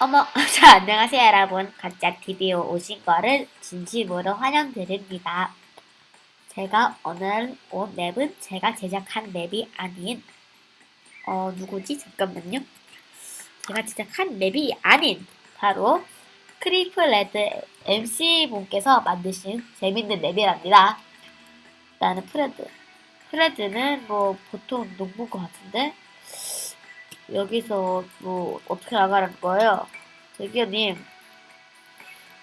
어머, 자, 안녕하세요, 여러분. 가짜 TV에 오신 거를 진심으로 환영드립니다. 제가 오늘 온 맵은 제가 제작한 맵이 아닌, 어, 누구지? 잠깐만요. 제가 제작한 맵이 아닌, 바로 크리프 레드 MC분께서 만드신 재밌는 맵이랍니다. 나는 프레드. 프레드는 뭐 보통 농구인 것 같은데, 여기서 뭐 어떻게 나가는 거예요? 저기요님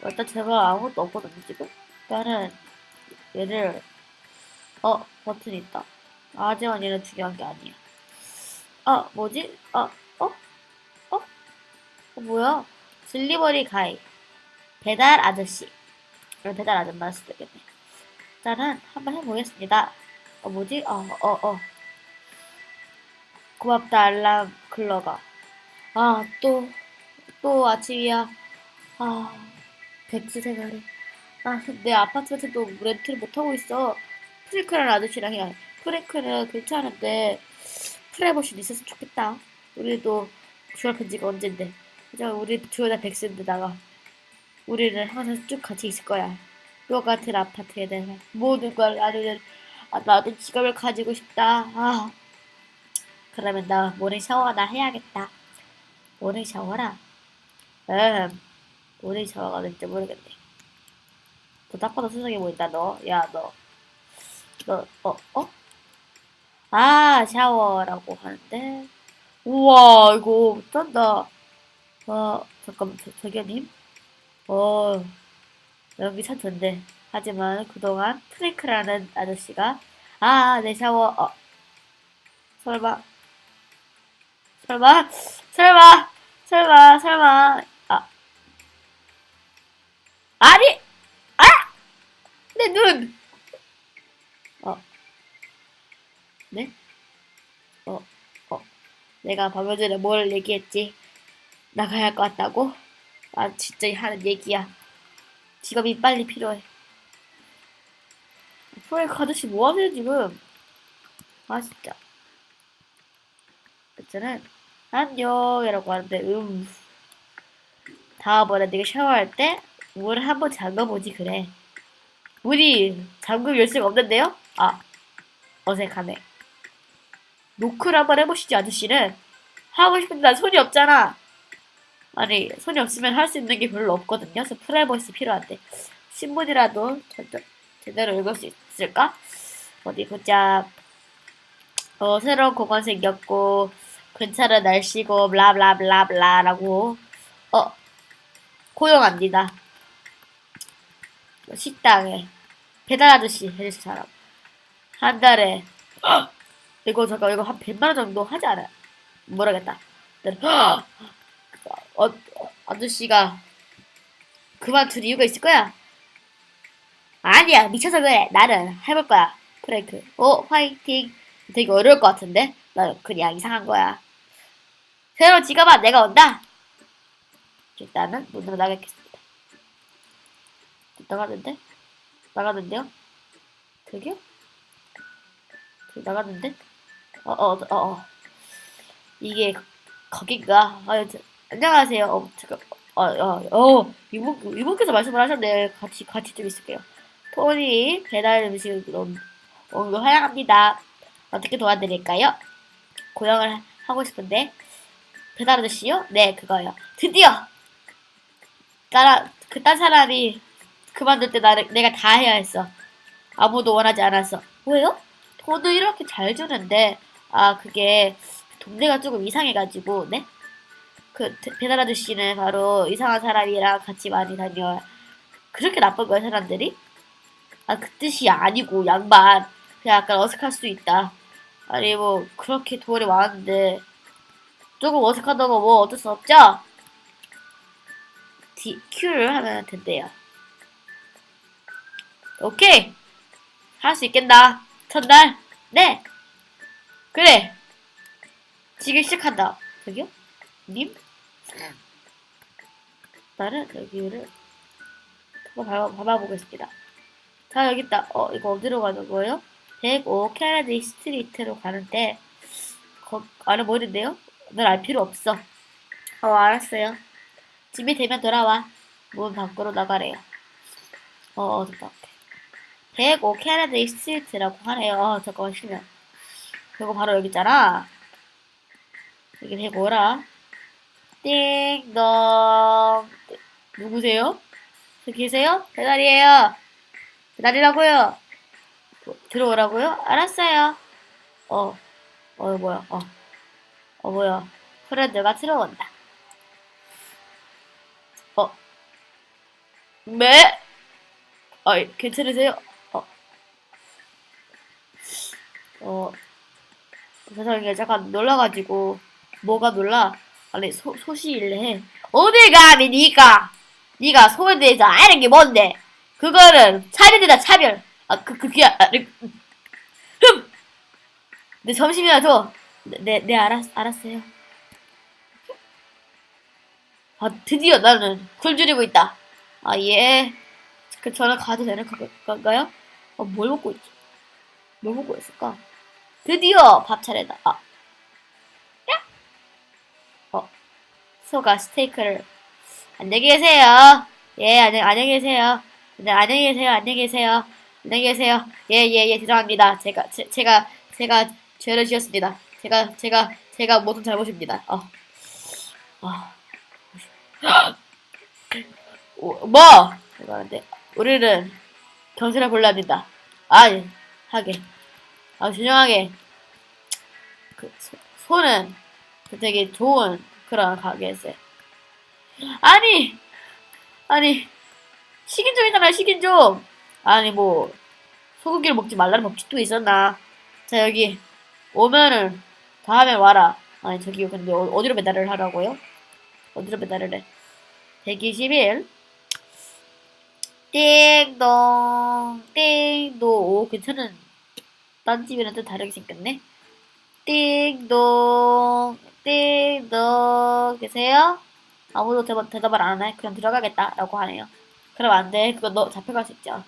일단 제가 아무것도 없거든요 지금 일단은 얘를 어 버튼 있다 하지만 얘는 중요한 게 아니야 아 뭐지? 아 어? 어? 어 뭐야? 딜리버리 가이 배달 아저씨 그럼 배달 아줌마 쓸 되겠네 일단은 한번 해보겠습니다 어 뭐지? 어 어어 어, 어. 고맙다 알람 클러가. 아 또 또 아침이야. 아 백수 생활에 아내 아파트에서도 렌트를 못하고 있어. 프랭크라는 아저씨랑 해 프랭크는 괜찮은데 프레버션 있었으면 좋겠다. 우리도 주얼 편 지가 언젠데. 그냥 우리 둘 다 백수인데다가 우리는 항상 쭉 같이 있을 거야. 너 같은 아파트에 대한 모든 걸 아는 아, 나도 지갑을 가지고 싶다. 아 그러면 나 모닝 샤워나 해야겠다. 모닝 샤워라? 음, 모닝 샤워가 될지 모르겠네. 너 딱 봐도 수상해 보인다, 너. 야, 너. 너, 어, 어? 아, 샤워라고 하는데. 우와, 이거 못한다. 어, 잠깐만, 저, 저기요님? 어, 여기 참 좋네. 하지만 그동안 프랭크라는 아저씨가, 아, 내 샤워, 어, 설마, 설마, 설마, 설마, 설마, 아. 아니! 아! 내 눈! 어. 네? 어, 어. 내가 방금 전에 뭘 얘기했지? 나가야 할 것 같다고? 아, 진짜 하는 얘기야. 직업이 빨리 필요해. 프레이크 아저씨 뭐 하세요, 지금? 아, 진짜. 그때는 안녕이라고 하는데 음. 다음번에 내가 샤워할 때 물 한번 잠가보지 그래. 물이 잠글 열쇠가 없는데요? 아 어색하네. 노크를 한번 해보시지 아저씨는. 하고 싶은데 난 손이 없잖아. 아니 손이 없으면 할 수 있는 게 별로 없거든요. 그래서 프라이버시 필요한데. 신문이라도 제- 제대로 읽을 수 있을까? 어디 보자. 어, 새로운 공원 생겼고 괜찮은 날씨고 블라블라블라블라라고 어 고용합니다. 식당에 배달 아저씨 해줄 사람 한 달에 헉! 이거 잠깐 이거 한 100만 원 정도 하지 않아? 모르겠다. 헉! 어, 어, 아저씨가 그만둔 이유가 있을 거야? 아니야 미쳐서 그래 나는 해볼 거야 프랭크 오 화이팅 되게 어려울 것 같은데? 나 그냥 이상한 거야. 새로 지가봐 내가 온다. 일단은 문으로 나가겠습니다. 나가는데? 나가는데요? 저기요? 저기 나가는데? 어, 어, 어, 어. 이게 거긴가? 아, 저, 안녕하세요. 어, 잠깐. 어, 어, 어. 이분, 이분께서 말씀을 하셨네. 같이, 같이 좀 있을게요. 토니 배달 음식을 온, 온걸 환영합니다. 어떻게 도와드릴까요? 고용을 하고 싶은데 배달 아저씨요? 네 그거요. 드디어 나라 그딴 사람이 그만둘 때 나를 내가 다 해야 했어. 아무도 원하지 않았어. 왜요? 돈을 이렇게 잘 주는데 아 그게 동네가 조금 이상해가지고 네? 그 대- 배달 아저씨는 바로 이상한 사람이랑 같이 많이 다녀. 그렇게 나쁜 거야 사람들이? 아 그 뜻이 아니고 양반. 그냥 약간 어색할 수 있다. 아니 뭐 그렇게 돈이 많은데 조금 어색하다고 뭐 어쩔 수 없죠? D, Q를 하면 된대요. 오케이 할 수 있겠다. 첫날 네 그래 지금 시작한다. 저기요? 님? 나는 여기를 한번 밟아, 밟아보겠습니다. 자 여기 있다. 어 이거 어디로 가는 거예요? 105 캐나디 스트리트로 가는데 거, 알아보이는데요? 넌 알 필요 없어. 어 알았어요. 준비되면 돌아와. 문 밖으로 나가래요. 어, 어, 됐다. 105 캐나다이 스트리트라고 하네요. 어, 잠깐만 쉬면. 그리고 바로 여기 있잖아. 여기 105라. 띵동. 누구세요? 저기 계세요? 배달이에요. 배달이라고요. 뭐, 들어오라고요? 알았어요. 어, 어, 뭐야, 어. 어, 뭐야. 프렌드가 들어온다. 어. 네? 아, 괜찮으세요? 어. 어. 세상에 잠깐 놀라가지고. 뭐가 놀라? 아니, 소, 소시일래. 어딜 감히 니가! 니가 대해서 아는 게 뭔데? 그거는 차별이다, 차별. 아, 그, 그게! 네, 점심이나 줘. 네, 네, 네, 알았, 알았어요. 아, 드디어 나는 굶주리고 있다. 아, 예. 그, 저는 가도 되는 거- 건가요? 어, 뭘 먹고 있지? 뭘 먹고 있을까? 드디어 밥 차례다. 아. 야! 어, 소가 스테이크를. 안녕히 계세요. 예, 안녕, 안녕히 계세요. 네, 안녕히 계세요. 안녕히 계세요. 안녕히 계세요. 예, 예, 예, 죄송합니다. 제가, 제, 제가, 제가 죄를 지었습니다. 제가, 제가, 제가 모든 잘못입니다. 어. 어. 오, 뭐? 이러는데 우리는 경찰을 불러야 된다. 아, 예. 하게. 아, 진정하게. 그, 소, 소는 그 되게 좋은 그런 가게였어요. 아니! 아니, 식인 좀 있잖아, 식인 좀! 아니, 뭐, 소고기를 먹지 말라는 법칙도 있었나. 자, 여기, 오면은, 다음에 와라. 아니, 저기, 근데 어, 어디로 배달을 하라고요? 어디로 배달을 해? 121. 띵동, 띵동. 오, 괜찮은. 딴 집이랑 좀 다르게 생겼네. 띵동, 띵동. 계세요? 아무도 대답, 대답을 안 하네. 그럼 들어가겠다. 라고 하네요. 그럼 안 돼. 그거 너 잡혀갈 수 있죠.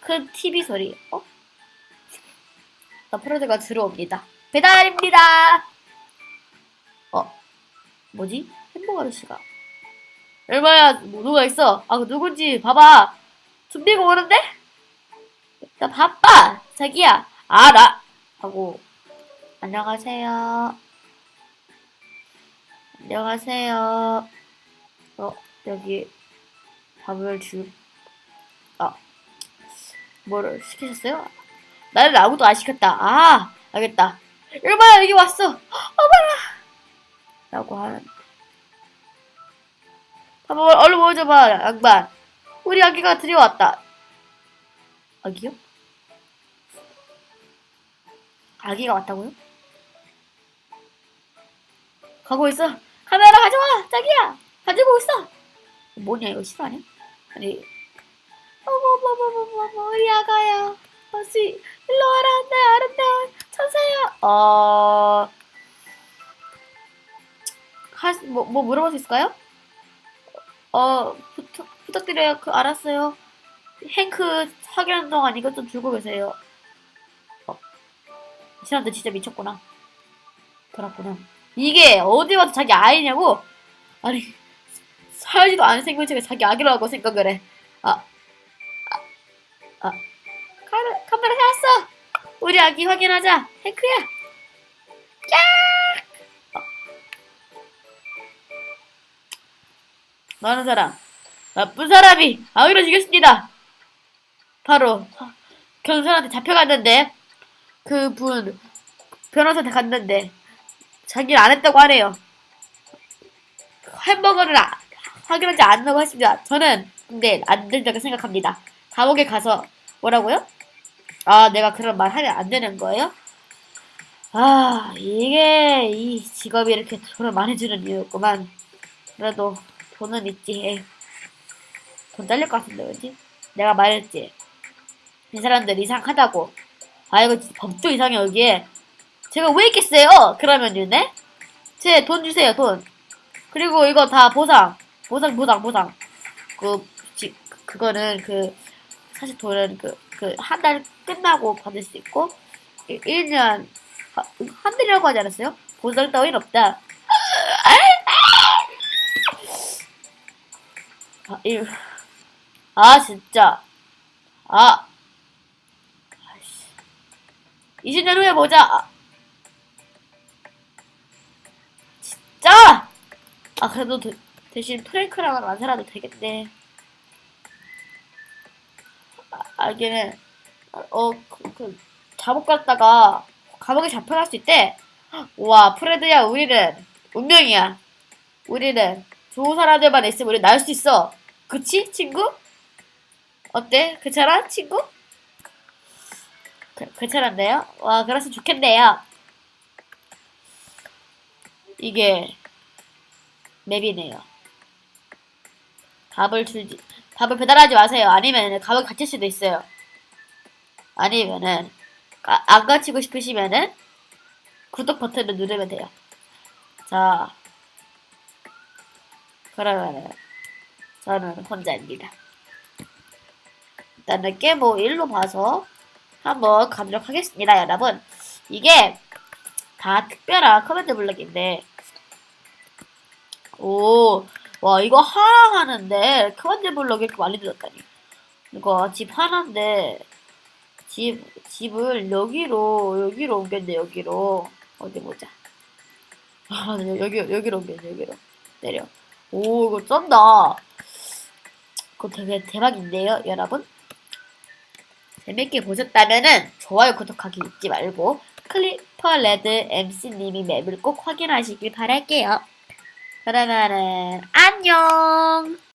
큰 TV 소리. 어? 나 프로드가 들어옵니다. 배달입니다! 어? 뭐지? 햄버거 아저씨가. 얼마야, 뭐, 누가 있어? 아, 그 누군지 봐봐. 준비가 오는데? 나 바빠! 자기야, 알아! 하고, 안녕하세요. 안녕하세요. 어, 여기, 밥을 주, 아, 뭐를 시키셨어요? 나를 아무도 안 시켰다. 아, 알겠다. 얼마야, 여기 왔어. 어머나! 라고 하는. 한번 얼른 보여줘봐, 양반. 우리 아기가 들여왔다. 아기요? 아기가 왔다고요? 가고 있어. 카메라 가져와, 자기야. 가지고 있어. 뭐냐, 이거 실화냐? 아니, 어머머머머머머, 우리 아가야. 어시, 일로 와라, 내 아름다운 천사야. 어, 하, 뭐, 뭐 물어볼 수 있을까요? 어, 부탁, 부탁드려요. 그, 알았어요. 행크 확인하는 동안 이것 좀 주고 계세요. 어, 이 사람들 진짜 미쳤구나. 그렇구나. 이게 어디 와서 자기 아이냐고? 아니, 살지도 않은 생명체가 자기 아기라고 생각을 해. 아, 아, 아. 카메라, 카메라 해왔어! 우리 아기 확인하자. 행크야! 야! 어. 많은 사람, 나쁜 사람이 아기를 죽였습니다. 바로 경찰한테 잡혀갔는데 그분 변호사한테 갔는데 자기는 안 했다고 하네요. 햄버거를 아- 확인하지 않는다고 했습니다. 저는 근데 안 된다고 생각합니다. 감옥에 가서 뭐라고요? 아 내가 그런 말 하면 안 되는 거예요? 아 이게 이 직업이 이렇게 돈을 많이 주는 이유였구만. 그래도 돈은 있지. 돈 잘릴 것 같은데 왠지? 내가 말했지. 이 사람들 이상하다고. 아 이거 법도 이상해 여기에. 제가 왜 있겠어요? 그러면요, 네? 제 돈 주세요, 돈. 그리고 이거 다 보상. 보상, 보상, 보상. 그, 지, 그거는 그, 사실 돈은 그, 그, 한 달 끝나고 받을 수 있고, 1, 년 한 달이라고 하지 않았어요? 보상 따윈 없다. 아, 이, 아, 진짜. 아. 아이씨. 20년 후에 보자. 아. 진짜! 아, 그래도 대, 대신 프랭크랑 안 살아도 되겠네. 아, 알기는, 어, 그, 그, 감옥 갔다가 감옥에 잡혀갈 수 있대. 와, 프레드야, 우리는 운명이야. 우리는 좋은 사람들만 있으면 우리 나을 수 있어. 그치, 친구? 어때? 괜찮아, 친구? 그, 괜찮은데요? 와, 그랬으면 좋겠네요. 이게 맵이네요. 밥을 줄지, 밥을 배달하지 마세요. 아니면 감옥에 갇힐 수도 있어요. 아니면은 아, 안 갇히고 싶으시면은 구독 버튼을 누르면 돼요. 자, 그러면은 저는 혼자입니다. 일단은 깨모 일로 봐서 한번 가도록 하겠습니다, 여러분. 이게 다 특별한 커맨드 블럭인데, 오, 와, 이거 하나 하는데 커맨드 블럭이 이렇게 많이 들었다니. 이거 집 하나인데, 집, 집을 여기로, 여기로 옮겼네, 여기로. 어디 보자. 아, 네, 여기, 여기로 옮겼네, 여기로. 내려. 오, 이거 쩐다. 그거 되게 대박인데요, 여러분? 재밌게 보셨다면은 좋아요, 구독하기 잊지 말고 클리퍼 레드 MC님이 맵을 꼭 확인하시길 바랄게요. 그러면은 안녕!